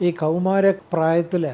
ഈ കൗമാര പ്രായത്തിൽ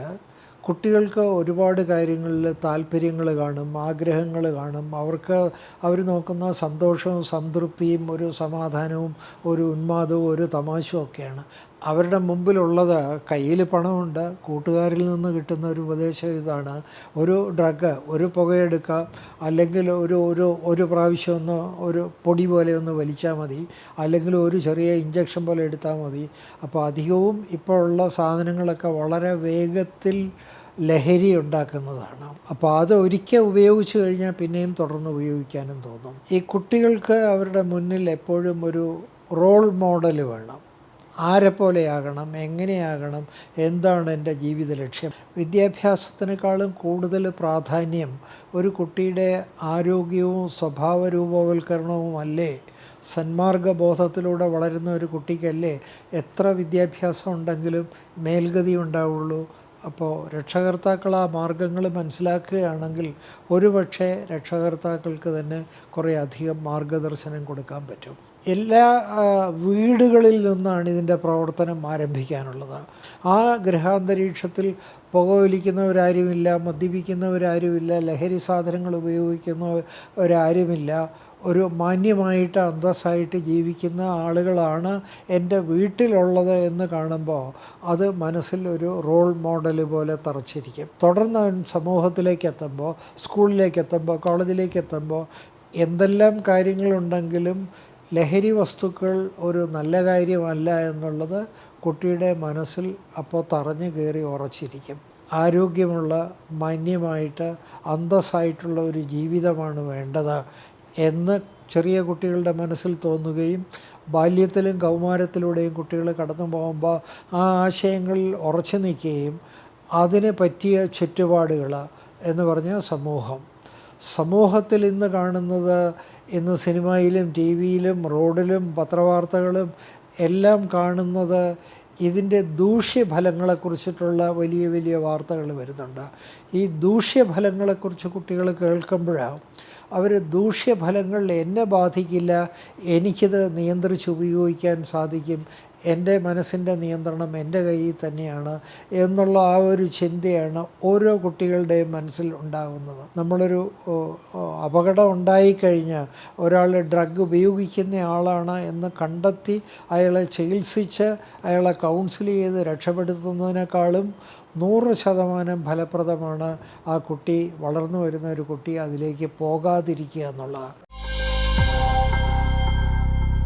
കുട്ടികൾക്ക് ഒരുപാട് കാര്യങ്ങളിൽ താല്പര്യങ്ങൾ കാണും ആഗ്രഹങ്ങൾ കാണും. അവർക്ക് അവർ നോക്കുന്ന സന്തോഷവും സംതൃപ്തിയും ഒരു സമാധാനവും ഒരു ഉന്മാദവും ഒരു തമാശയും ഒക്കെയാണ്. അവരുടെ മുമ്പിലുള്ളത് കയ്യിൽ പണമുണ്ട് കൂട്ടുകാരിൽ നിന്ന് കിട്ടുന്ന ഒരു ഉപദേശം ഇതാണ്. ഒരു ഡ്രഗ് ഒരു പുകയെടുക്കുക അല്ലെങ്കിൽ ഒരു ഒരു ഒരു പ്രാവശ്യം ഒന്ന് ഒരു പൊടി പോലെ ഒന്ന് വലിച്ചാൽ മതി അല്ലെങ്കിൽ ഒരു ചെറിയ ഇഞ്ചക്ഷൻ പോലെ എടുത്താൽ മതി. അപ്പോൾ അധികവും ഇപ്പോൾ ഉള്ള സാധനങ്ങളൊക്കെ വളരെ വേഗത്തിൽ ലഹരി ഉണ്ടാക്കുന്നതാണ്. അപ്പോൾ അത് ഒരിക്കൽ ഉപയോഗിച്ചു കഴിഞ്ഞാൽ പിന്നെയും തുടർന്ന് ഉപയോഗിക്കാനും തോന്നും. ഈ കുട്ടികൾക്ക് അവരുടെ മുന്നിൽ എപ്പോഴും ഒരു റോൾ മോഡൽ വേണം. ആരെപ്പോലെയാകണം എങ്ങനെയാകണം എന്താണ് എന്റെ ജീവിത ലക്ഷ്യം? വിദ്യാഭ്യാസത്തിനേക്കാളും കൂടുതൽ പ്രാധാന്യം ഒരു കുട്ടിയുടെ ആരോഗ്യവും സ്വഭാവ രൂപവൽക്കരണവും അല്ലേ? സന്മാർഗ ബോധത്തിലൂടെ വളരുന്ന ഒരു കുട്ടിക്കല്ലേ എത്ര വിദ്യാഭ്യാസം ഉണ്ടെങ്കിലും മേൽഗതി ഉണ്ടാവുള്ളൂ? അപ്പോൾ രക്ഷകർത്താക്കൾ ആ മാർഗങ്ങൾ മനസ്സിലാക്കുകയാണെങ്കിൽ ഒരുപക്ഷെ രക്ഷകർത്താക്കൾക്ക് തന്നെ കുറേ അധികം മാർഗദർശനം കൊടുക്കാൻ പറ്റും. എല്ലാ വീടുകളിൽ നിന്നാണ് ഇതിന്റെ പ്രവർത്തനം ആരംഭിക്കാനുള്ളത്. ആ ഗ്രഹാന്തരീക്ഷത്തിൽ പുകവലിക്കുന്നവരാരുമില്ല മദ്യപിക്കുന്നവരാരുമില്ല ലഹരി സാധനങ്ങൾ ഉപയോഗിക്കുന്നവരാരുമില്ല. ഒരു മാന്യമായിട്ട് അന്തസ്സായിട്ട് ജീവിക്കുന്ന ആളുകളാണ് എന്റെ വീട്ടിലുള്ളത് എന്ന് കാണുമ്പോൾ അത് മനസ്സിൽ ഒരു റോൾ മോഡൽ പോലെ തറച്ചിരിക്കും. തുടർന്ന് അവൻ സമൂഹത്തിലേക്ക് എത്തുമ്പോൾ സ്കൂളിലേക്ക് എത്തുമ്പോൾ കോളേജിലേക്ക് എത്തുമ്പോൾ എന്തെല്ലാം കാര്യങ്ങളുണ്ടെങ്കിലും ലഹരി വസ്തുക്കൾ ഒരു നല്ല കാര്യമല്ല എന്നുള്ളത് കുട്ടിയുടെ മനസ്സിൽ അപ്പോൾ തറഞ്ഞു കയറി ഉറച്ചിരിക്കും. ആരോഗ്യമുള്ള മാന്യമായിട്ട് അന്തസ്സായിട്ടുള്ള ഒരു ജീവിതമാണ് വേണ്ടത് എന്ന് ചെറിയ കുട്ടികളുടെ മനസ്സിൽ തോന്നുകയും ബാല്യത്തിലും കൗമാരത്തിലൂടെയും കുട്ടികൾ കടന്നു പോകുമ്പോൾ ആ ആശയങ്ങളിൽ ഉറച്ചു നിൽക്കുകയും അതിനെ പറ്റിയ ചുറ്റുപാടുകൾ എന്ന് പറഞ്ഞ സമൂഹം. സമൂഹത്തിൽ ഇന്ന് കാണുന്നത് ഇന്ന് സിനിമയിലും ടി വിയിലും റോഡിലും പത്രവാർത്തകളും എല്ലാം കാണുന്നത് ഇതിന്റെ ദൂഷ്യഫലങ്ങളെക്കുറിച്ചിട്ടുള്ള വലിയ വലിയ വാർത്തകൾ വരുന്നുണ്ട്. ഈ ദൂഷ്യഫലങ്ങളെക്കുറിച്ച് കുട്ടികൾ കേൾക്കുമ്പോഴാണ് അവർ ദൂഷ്യഫലങ്ങൾ എന്നെ ബാധിക്കില്ല എനിക്കിത് നിയന്ത്രിച്ച് ഉപയോഗിക്കാൻ സാധിക്കും എന്റെ മനസ്സിന്റെ നിയന്ത്രണം എന്റെ കയ്യിൽ തന്നെയാണ് എന്നുള്ള ആ ഒരു ചിന്തയാണ് ഓരോ കുട്ടികളുടെയും മനസ്സിൽ ഉണ്ടാകുന്നത്. നമ്മളൊരു അപകടം ഉണ്ടായിക്കഴിഞ്ഞാൽ ഒരാൾ ഡ്രഗ് ഉപയോഗിക്കുന്ന ആളാണ് എന്ന് കണ്ടെത്തി അയാളെ ചികിത്സിച്ച് അയാളെ കൗൺസിൽ ചെയ്ത് രക്ഷപ്പെടുത്തുന്നതിനേക്കാളും നൂറ് ശതമാനം ഫലപ്രദമാണ് ആ കുട്ടി വളർന്നു വരുന്ന ഒരു കുട്ടി അതിലേക്ക് പോകാതിരിക്കുക എന്നുള്ളത്